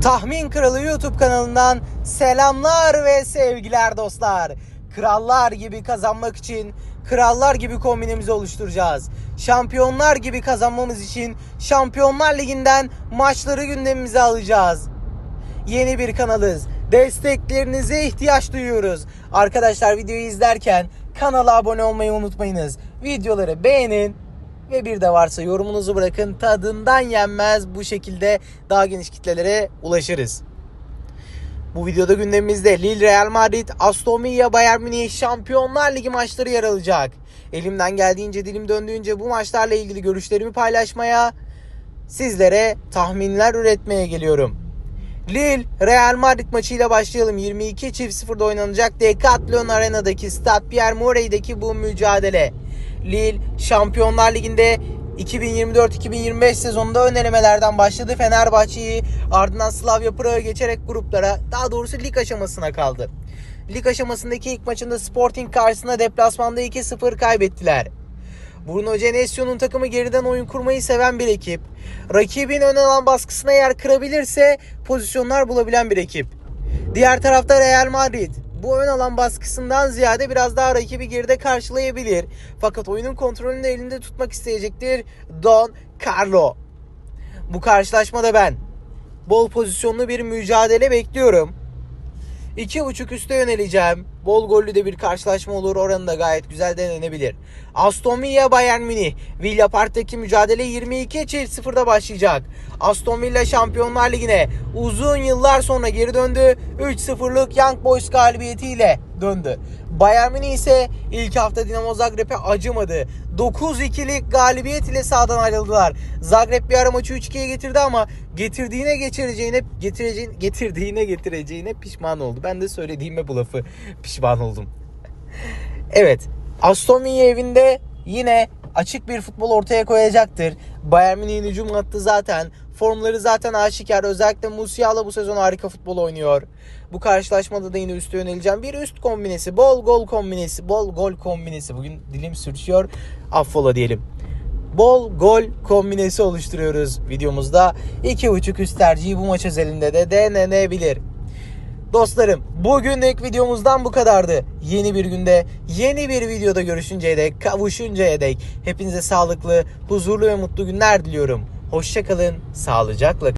Tahmin Kralı YouTube kanalından selamlar ve sevgiler dostlar. Krallar gibi kazanmak için krallar gibi kombinimizi oluşturacağız. Şampiyonlar gibi kazanmamız için Şampiyonlar Ligi'nden maçları gündemimize alacağız. Yeni bir kanalız. Desteklerinize ihtiyaç duyuyoruz. Arkadaşlar videoyu izlerken kanala abone olmayı unutmayınız. Videoları beğenin ve bir de varsa yorumunuzu bırakın. Tadından yenmez bu şekilde daha geniş kitlelere ulaşırız. Bu videoda gündemimizde Lille Real Madrid, Aston Villa, Bayern Münih Şampiyonlar Ligi maçları yer alacak. Elimden geldiğince dilim döndüğünce bu maçlarla ilgili görüşlerimi paylaşmaya, sizlere tahminler üretmeye geliyorum. Lille Real Madrid maçıyla başlayalım. 22 çift 0'da oynanacak Decathlon Arena'daki Stade Pierre More'deki bu mücadele. Lille Şampiyonlar Ligi'nde 2024-2025 sezonunda ön elemelerden başladı. Fenerbahçe'yi ardından Slavia Prag'a geçerek gruplara daha doğrusu lig aşamasına kaldı. Lig aşamasındaki ilk maçında Sporting karşısında deplasmanda 2-0 kaybettiler. Bruno Genesio'nun takımı geriden oyun kurmayı seven bir ekip. Rakibin ön alan baskısına yer kırabilirse pozisyonlar bulabilen bir ekip. Diğer tarafta Real Madrid. Bu ön alan baskısından ziyade biraz daha rakibi geride karşılayabilir. Fakat oyunun kontrolünü de elinde tutmak isteyecektir Don Carlo. Bu karşılaşmada ben bol pozisyonlu bir mücadele bekliyorum. 2.5 üste yöneleceğim. Bol gollü de bir karşılaşma olur. Oranı da gayet güzel denenebilir. Aston Villa Bayern Münih. Villa Park'taki mücadele 22 çift 0'da başlayacak. Aston Villa Şampiyonlar Ligi'ne uzun yıllar sonra geri döndü. 3-0'lık Young Boys galibiyetiyle döndü. Bayern Münih ise ilk hafta Dinamo Zagreb'e acımadı. 9-2'lik galibiyet ile sahadan ayrıldılar. Zagreb bir ara maçı 3-2'ye getirdi ama getirdiğine geçireceğine getireceğine getirdiğine getireceğine pişman oldu. Ben de söylediğime bu lafı pişman oldum. Evet. Aston Villa evinde yine açık bir futbol ortaya koyacaktır. Bayern Münih'in hücum hattı zaten. Formları zaten aşikar. Özellikle Musiala bu sezon harika futbol oynuyor. Bu karşılaşmada da yine üste yöneleceğim. Bir üst kombinesi, bol gol kombinesi, bol gol kombinesi. Bugün dilim sürçüyor. Affola diyelim. Bol gol kombinesi oluşturuyoruz videomuzda. 2.5 üst tercihi bu maç özelinde de denenebilir. Dostlarım bugünlük videomuzdan bu kadardı. Yeni bir günde yeni bir videoda görüşünceye dek kavuşuncaya dek hepinize sağlıklı, huzurlu ve mutlu günler diliyorum. Hoşçakalın, sağlıcakla